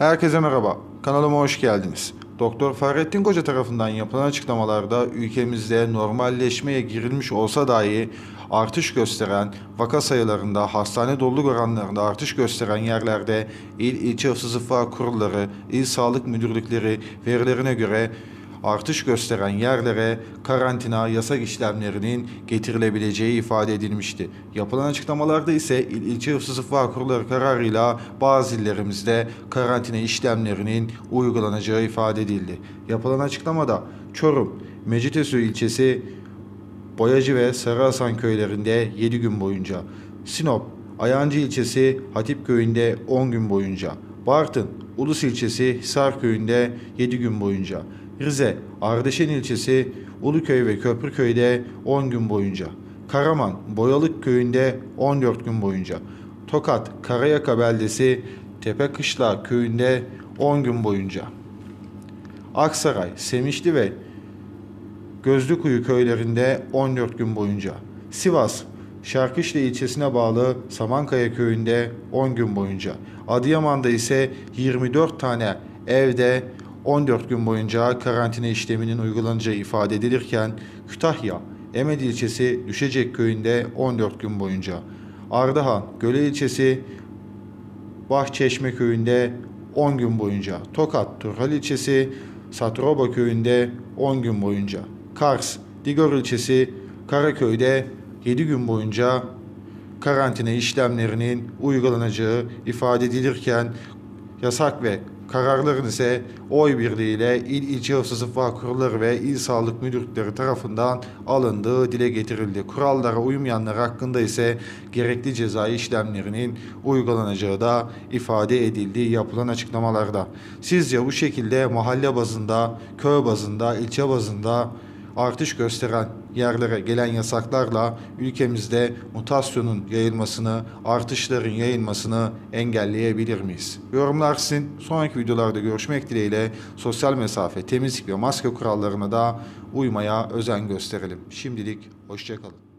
Herkese merhaba. Kanalıma hoş geldiniz. Doktor Fahrettin Koca tarafından yapılan açıklamalarda ülkemizde normalleşmeye girilmiş olsa dahi artış gösteren vaka sayılarında, hastane doluluk oranlarında artış gösteren yerlerde il ilçe hıfzı kurulları, il sağlık müdürlükleri verilerine göre artış gösteren yerlere karantina yasak işlemlerinin getirilebileceği ifade edilmişti. Yapılan açıklamalarda ise il ilçe hıfzı sıfa kurulları kararıyla bazı illerimizde karantina işlemlerinin uygulanacağı ifade edildi. Yapılan açıklamada Çorum, Mecidiyeköy ilçesi Boyacı ve Sarıhasan köylerinde 7 gün boyunca, Sinop, Ayancı ilçesi Hatip köyünde 10 gün boyunca, Bartın, Ulus ilçesi Hisar köyünde 7 gün boyunca, Rize, Ardeşen ilçesi Uluköy ve Köprüköy'de 10 gün boyunca, Karaman, Boyalık köyünde 14 gün boyunca, Tokat, Karayaka beldesi Tepekışla köyünde 10 gün boyunca, Aksaray, Semişli ve Gözlükuyu köylerinde 14 gün boyunca. Sivas, Şarkışla ilçesine bağlı Samankaya köyünde 10 gün boyunca. Adıyaman'da ise 24 tane evde 14 gün boyunca karantina işleminin uygulanacağı ifade edilirken Kütahya, Emed ilçesi Düşecek köyünde 14 gün boyunca. Ardahan, Göle ilçesi Bahçeşme köyünde 10 gün boyunca, Tokat, Turhal ilçesi Satroba köyünde 10 gün boyunca, Kars, Digor ilçesi Karaköy'de 7 gün boyunca karantina işlemlerinin uygulanacağı ifade edilirken yasak ve kararların ise oy birliğiyle il ilçe hıfzı sıfır kurulları ve il sağlık müdürlükleri tarafından alındığı dile getirildi. Kurallara uymayanlar hakkında ise gerekli cezai işlemlerinin uygulanacağı da ifade edildi yapılan açıklamalarda. Sizce bu şekilde mahalle bazında, köy bazında, ilçe bazında artış gösteren yerlere gelen yasaklarla ülkemizde mutasyonun yayılmasını, artışların yayılmasını engelleyebilir miyiz? Yorumlar sizin. Sonraki videolarda görüşmek dileğiyle sosyal mesafe, temizlik ve maske kurallarına da uymaya özen gösterelim. Şimdilik hoşçakalın.